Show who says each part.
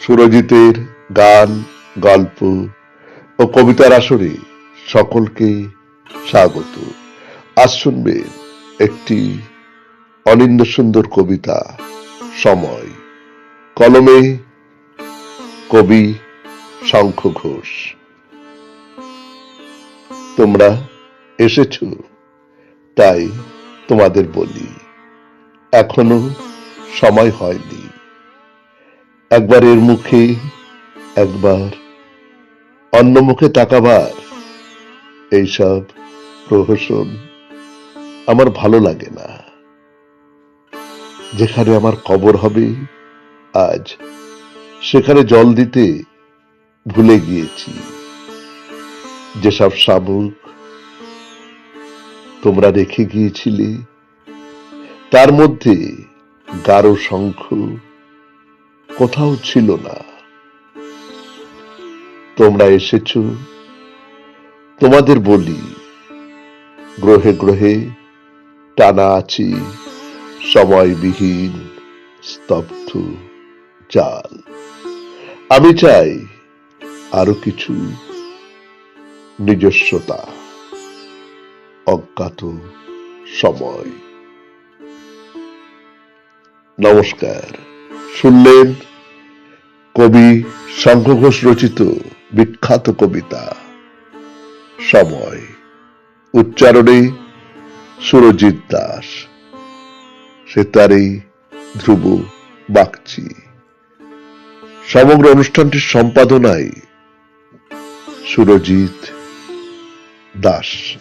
Speaker 1: সুরজিতের গান, গল্প ও কবিতার আসরে সকলকে স্বাগত। আজ শুনবেন একটি অনিন্দ সুন্দর কবিতা, সময়। কলমে কবি শঙ্খ ঘোষ। তোমরা এসেছ, তাই তোমাদের বলি। এখনও সময় হয়নি। একবার এর মুখে, একবার অন্য মুখে তাকাবার এইসব প্রহসন আমার ভালো লাগে না। যেখানে আমার কবর হবে, আজ সেখানে জল দিতে ভুলে গিয়েছি। যেসব শামুক তোমরা রেখে গিয়েছিলে, তার মধ্যে গাঢ় শঙ্খ কোথাও ছিল না। তোমরা এসেছ, তোমাদের বলি, গ্রহে গ্রহে টানা আছি, সময়বিহীন স্তব্ধ জাল। আমি চাই আরও কিছু নিজস্বতা, অজ্ঞাত সময়। নমস্কার। শুনলেন কবি শঙ্খ ঘোষ রচিত বিখ্যাত কবিতা। সময়। উচ্চারণে সুরজিৎ দাস। সেতারে ধ্রুব বাগচি। সমগ্র অনুষ্ঠানটির সম্পাদনায় সুরজিৎ দাস।